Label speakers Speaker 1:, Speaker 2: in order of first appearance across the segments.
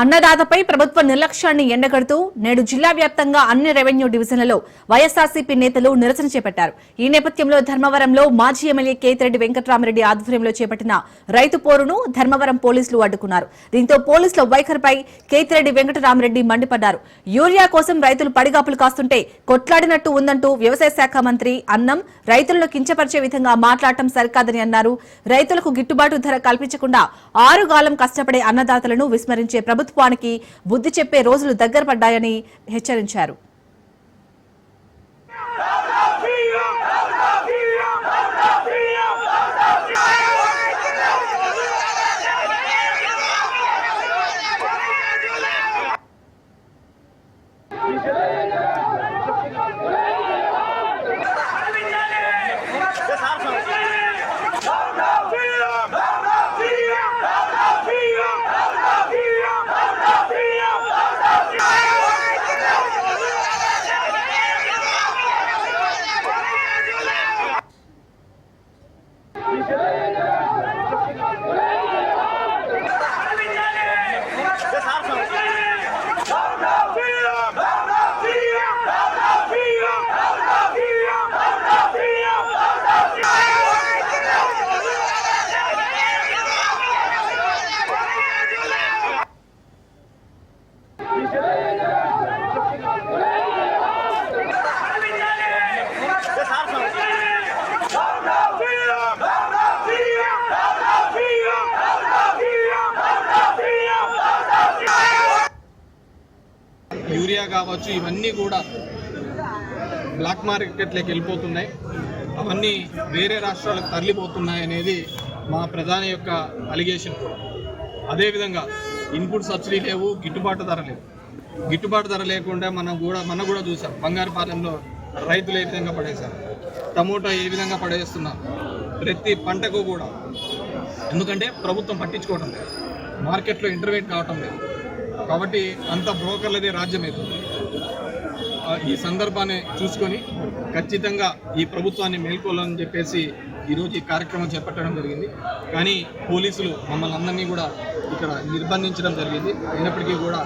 Speaker 1: అన్నదాతపై ప్రభుత్వ నిర్లక్ష్యాన్ని ఎండగడుతూ నేడు జిల్లా వ్యాప్తంగా అన్ని రెవెన్యూ డివిజన్లలో వైఎస్ఆర్సీపీ నేతలు నిరసన చేపట్టారు. ఈ నేపథ్యంలో ధర్మవరంలో మాజీ ఎమ్మెల్యే కేతిరెడ్డి వెంకట్రామరెడ్డి ఆధ్వర్యంలో చేపట్టిన రైతు పోరును ధర్మవరం పోలీసులు అడ్డుకున్నారు. దీంతో పోలీసుల వైఖరిపై కేతిరెడ్డి వెంకటరామరెడ్డి మండిపడ్డారు. యూరియా కోసం రైతులు పడిగాపులు కాస్తుంటే కొట్లాడినట్టు ఉందంటూ వ్యవసాయ శాఖ మంత్రి అన్నం రైతులను కించపరిచే విధంగా మాట్లాడటం సరికాదని అన్నారు. రైతులకు గిట్టుబాటు ధర కల్పించకుండా ఆరుగాలం కష్టపడే అన్నదాతలను విస్మరించే ప్రభుత్వం ప్రభుత్వానికి బుద్ధి చెప్పే రోజులు దగ్గర పడ్డాయని హెచ్చరించారు.
Speaker 2: కావచ్చు ఇవన్నీ కూడా బ్లాక్ మార్కెట్లోకి వెళ్ళిపోతున్నాయి. అవన్నీ వేరే రాష్ట్రాలకు తరలిపోతున్నాయి అనేది మా ప్రధాని యొక్క అలిగేషన్ కూడా. అదేవిధంగా ఇన్పుట్ సబ్సిడీ లేవు గిట్టుబాటు ధర లేవు గిట్టుబాటు ధర లేకుండా మనం కూడా మనం కూడా చూసాం. బంగారుపాలెంలో రైతులు ఏ విధంగా పడేశారు? టమోటా ఏ విధంగా పడేస్తున్నారు? ప్రతి పంటకు కూడా. ఎందుకంటే ప్రభుత్వం పట్టించుకోవటం లేదు. మార్కెట్లో ఇంటర్వ్యూట్ కావటం లేదు. కాబట్టి అంత బ్రోకర్లదే రాజ్యం అవుతుంది ఈ సందర్భాన్ని చూసుకొని ఖచ్చితంగా ఈ ప్రభుత్వాన్ని మేల్కోవాలని చెప్పేసి ఈరోజు ఈ కార్యక్రమం చేపట్టడం జరిగింది. కానీ పోలీసులు మమ్మల్ని అందరినీ కూడా ఇక్కడ నిర్బంధించడం జరిగింది. అయినప్పటికీ కూడా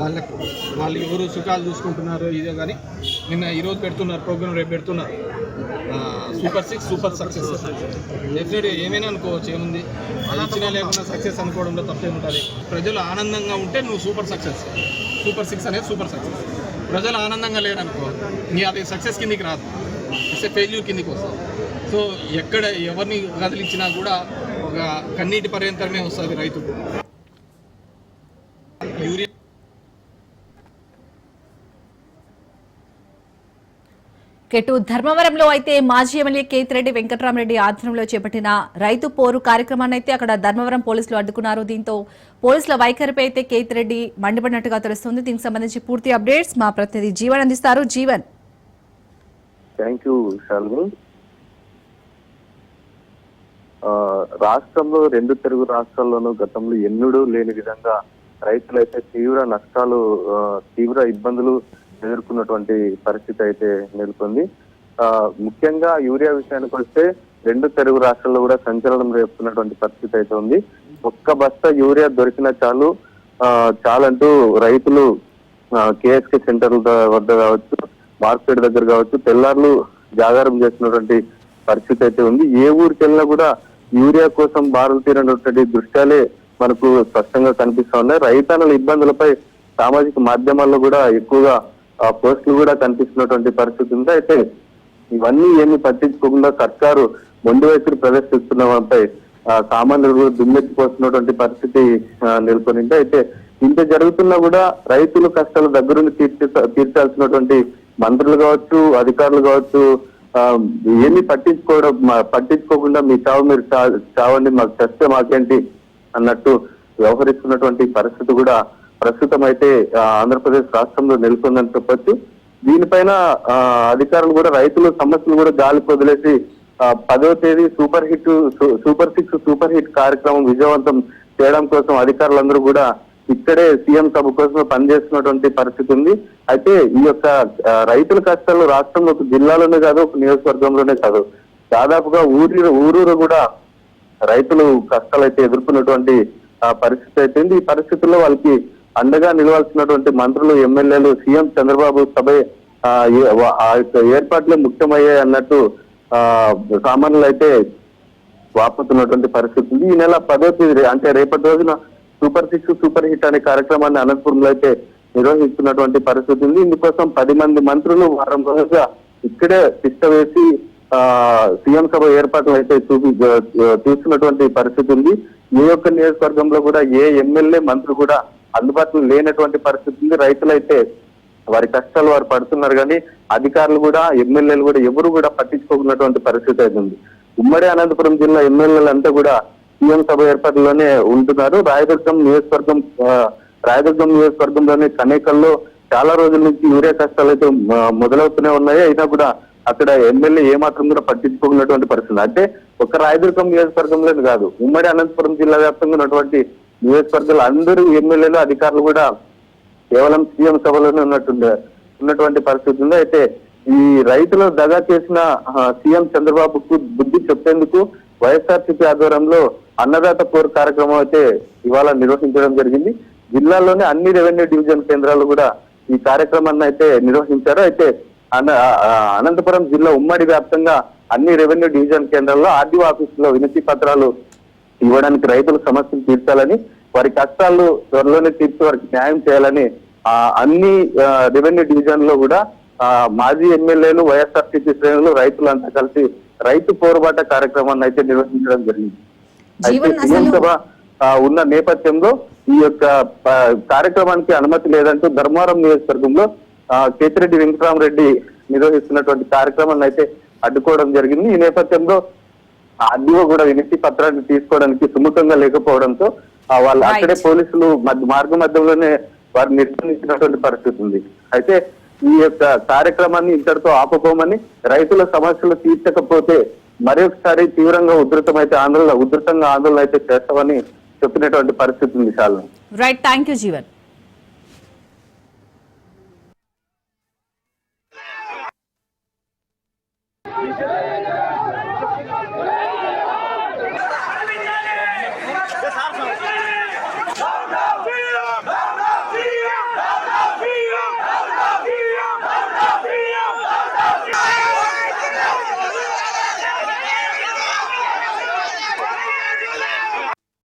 Speaker 2: వాళ్ళకు వాళ్ళు ఎవరు సుఖాలు చూసుకుంటున్నారో ఇదే కానీ నిన్న ఈరోజు పెడుతున్నారు ప్రోగ్రామ్ రేపు పెడుతున్నారు. Super six super success definite ఏమైనా అనుకోవచ్చు ఏముంది? ఇచ్చినా లేకుండా సక్సెస్ అనుకోవడంలో తప్పే ఉంటుంది ప్రజలు ఆనందంగా ఉంటే నువ్వు సూపర్ సక్సెస్ సూపర్ సిక్స్ అనేది సూపర్ సక్సెస్ ప్రజలు ఆనందంగా లేరనుకో నీ అది సక్సెస్ కిందికి రాదు. ఇట్స్ ఫెయిల్యూర్ కిందికి వస్తావు సో ఎక్కడ ఎవరిని కదిలించినా కూడా ఒక కన్నీటి పర్యంతరమే వస్తుంది రైతుకు.
Speaker 1: కెటు ధర్మవరంలో అయితే మాజీ ఎమ్మెల్యే కేతిరెడ్డి వెంకటరామరెడ్డి ఆధ్వర్యంలో చేపట్టిన రైతు పోరు కార్యక్రమాన్ని అయితే అక్కడ ధర్మవరం పోలీసులు అడ్డుకున్నారు. దీంతో పోలీసుల వైఖరిపై అయితే కేతిరెడ్డి మండిపడినట్టుగా తెలుస్తుంది. దీనికి సంబంధించి పూర్తి అప్డేట్స్ మా ప్రతినిధి జీవన్ అందిస్తారు. జీవన్.
Speaker 3: థ్యాంక్ యూ రాష్ట్రంలో రెండు తెలుగు రాష్ట్రాల్లోనూ గతంలో ఎన్నడూ లేని విధంగా రైతులైతే తీవ్ర నష్టాలు తీవ్ర ఇబ్బందులు ఎదుర్కొన్నటువంటి పరిస్థితి అయితే నెలకొంది. ఆ, ముఖ్యంగా యూరియా విషయానికి వస్తే రెండు తెలుగు రాష్ట్రాల్లో కూడా సంచలనం రేపుతున్నటువంటి పరిస్థితి అయితే ఉంది. ఒక్క బస్తా యూరియా దొరికినా చాలు ఆ, చాలంటూ రైతులు కేఎస్కే సెంటర్ వద్ద కావచ్చు మార్కెట్ దగ్గర కావచ్చు తెల్లార్లు జాగారం చేస్తున్నటువంటి పరిస్థితి అయితే ఉంది. ఏ ఊరికి వెళ్ళినా కూడా యూరియా కోసం బారులు తీరినటువంటి దృశ్యాలే మనకు స్పష్టంగా కనిపిస్తా ఉన్నాయి. రైతన్నల ఇబ్బందులపై సామాజిక మాధ్యమాల్లో కూడా ఎక్కువగా పోస్టులు కూడా కనిపిస్తున్నటువంటి పరిస్థితి ఉంది. అయితే ఇవన్నీ ఏమి పట్టించుకోకుండా సర్కారు మొండి వైఖరి ప్రదర్శిస్తున్నపై వాటిపై సామాన్యులు దుమ్మెత్తిపోతున్నటువంటి పరిస్థితి నెలకొనింది. అయితే ఇంత జరుగుతున్నా కూడా రైతుల కష్టాలు దగ్గరుండి తీర్చి తీర్చాల్సినటువంటి మంత్రులు కావచ్చు అధికారులు కావచ్చు ఏమి ఏమీ పట్టించుకోవడం పట్టించుకోకుండా మీ చావు మీరు చా- చావండి మాకు చస్తే మాకేంటి అన్నట్టు వ్యవహరిస్తున్నటువంటి పరిస్థితి కూడా ప్రస్తుతం అయితే ఆంధ్రప్రదేశ్ రాష్ట్రంలో నెలకొందని చెప్పొచ్చు దీనిపైన అధికారులు కూడా రైతుల సమస్యలు కూడా గాలి వదిలేసి పదో తేదీ super hit super six super hit కార్యక్రమం విజయవంతం చేయడం కోసం అధికారులందరూ కూడా ఇక్కడే సీఎం సభ కోసం పనిచేస్తున్నటువంటి పరిస్థితి ఉంది. అయితే ఈ యొక్క రైతుల కష్టాలు రాష్ట్రంలో ఒక జిల్లాలోనే కాదు ఒక నియోజకవర్గంలోనే కాదు. దాదాపుగా ఊరి ఊరూరు కూడా రైతులు కష్టాలు అయితే ఎదుర్కొన్నటువంటి పరిస్థితి అయితే ఈ పరిస్థితుల్లో వాళ్ళకి అండగా నిలవాల్సినటువంటి మంత్రులు ఎమ్మెల్యేలు సీఎం చంద్రబాబు సభ ఆ, ఏర్పాట్లే ముఖ్యమయ్యాయి అన్నట్టు ఆ, సామాన్యులు అయితే వాపుతున్నటువంటి పరిస్థితి ఉంది. ఈ నెల పదో తేదీ అంటే రేపటి రోజున సూపర్ సిక్స్ సూపర్ హిట్ అనే కార్యక్రమాన్ని అనంతపురంలో అయితే నిర్వహిస్తున్నటువంటి పరిస్థితి ఉంది. ఇందుకోసం పది మంది మంత్రులు వారం రోజులుగా ఇక్కడే తిష్ట వేసి ఆ సీఎం సభ ఏర్పాట్లు అయితే చూపి చూస్తున్నటువంటి పరిస్థితి ఉంది. ఏ ఒక్క నియోజకవర్గంలో కూడా ఏ ఎమ్మెల్యే మంత్రి కూడా అందుబాటులో లేనటువంటి పరిస్థితి ఉంది రైతులైతే వారి కష్టాలు వారు పడుతున్నారు కానీ అధికారులు కూడా ఎమ్మెల్యేలు కూడా ఎవరు కూడా పట్టించుకోకున్నటువంటి పరిస్థితి అయితే ఉంది. ఉమ్మడి అనంతపురం జిల్లా ఎమ్మెల్యేలు అంతా కూడా సీఎం సభ ఏర్పాటులోనే ఉంటున్నారు. రాయదుర్గం నియోజకవర్గం రాయదుర్గం నియోజకవర్గంలోని కనేకల్లో చాలా రోజుల నుంచి యూరియా కష్టాలు అయితే మొదలవుతూనే ఉన్నాయి. అయినా కూడా అక్కడ ఎమ్మెల్యే ఏమాత్రం కూడా పట్టించుకోకున్నటువంటి పరిస్థితి అంటే ఒక రాయదుర్గం నియోజకవర్గంలోనే కాదు. ఉమ్మడి అనంతపురం జిల్లా వ్యాప్తంగా ఉన్నటువంటి నియోజకవర్గాలు అందరూ ఎమ్మెల్యేలు అధికారులు కూడా కేవలం సీఎం సభలోనే ఉన్నట్టుండే ఉన్నటువంటి పరిస్థితి ఉంది. అయితే ఈ రైతులు దగా చేసిన సీఎం చంద్రబాబుకు బుద్ధి చెప్పేందుకు వైఎస్ఆర్సీపీ ఆధ్వర్యంలో అన్నదాత కోర్ కార్యక్రమం అయితే ఇవాళ నిర్వహించడం జరిగింది. జిల్లాలోని అన్ని రెవెన్యూ డివిజన్ కేంద్రాలు కూడా ఈ కార్యక్రమాన్ని అయితే నిర్వహించారు. అయితే అన- అనంతపురం జిల్లా ఉమ్మడి వ్యాప్తంగా అన్ని రెవెన్యూ డివిజన్ కేంద్రాల్లో ఆర్డీఓ ఆఫీసులో వినతి పత్రాలు ఇవ్వడానికి రైతుల సమస్యలు తీర్చాలని వారి కష్టాలు త్వరలోనే తీర్చి వారికి న్యాయం చేయాలని ఆ, అన్ని రెవెన్యూ డివిజన్లో కూడా ఆ, మాజీ ఎమ్మెల్యేలు వైఎస్ఆర్సీపీ శ్రేణులు రైతులంతా కలిసి రైతు పోరుబాట కార్యక్రమాన్ని అయితే నిర్వహించడం జరిగింది. అయితే సభ ఉన్న నేపథ్యంలో ఈ యొక్క కార్యక్రమానికి అనుమతి లేదంటూ ధర్మవరం నియోజకవర్గంలో కేతిరెడ్డి వెంకటరామరెడ్డి నిర్వహిస్తున్నటువంటి కార్యక్రమాన్ని అయితే అడ్డుకోవడం జరిగింది. ఈ నేపథ్యంలో ఆర్డీఓ కూడా వినతి పత్రాన్ని తీసుకోవడానికి సుముఖంగా లేకపోవడంతో వాళ్ళు. అక్కడే పోలీసులు మధ్య మార్గ మధ్యంలోనే వారు నిర్బంధించినటువంటి పరిస్థితి ఉంది. అయితే ఈ యొక్క కార్యక్రమాన్ని ఇంతటితో ఆపబోమని రైతుల సమస్యలు తీర్చకపోతే మరొకసారి తీవ్రంగా ఉధృతమైతే ఆందోళన ఉధృతంగా ఆందోళన అయితే చేస్తామని చెప్పినటువంటి పరిస్థితి ఉంది చాలా
Speaker 1: రైట్ థ్యాంక్ యూ జీవన్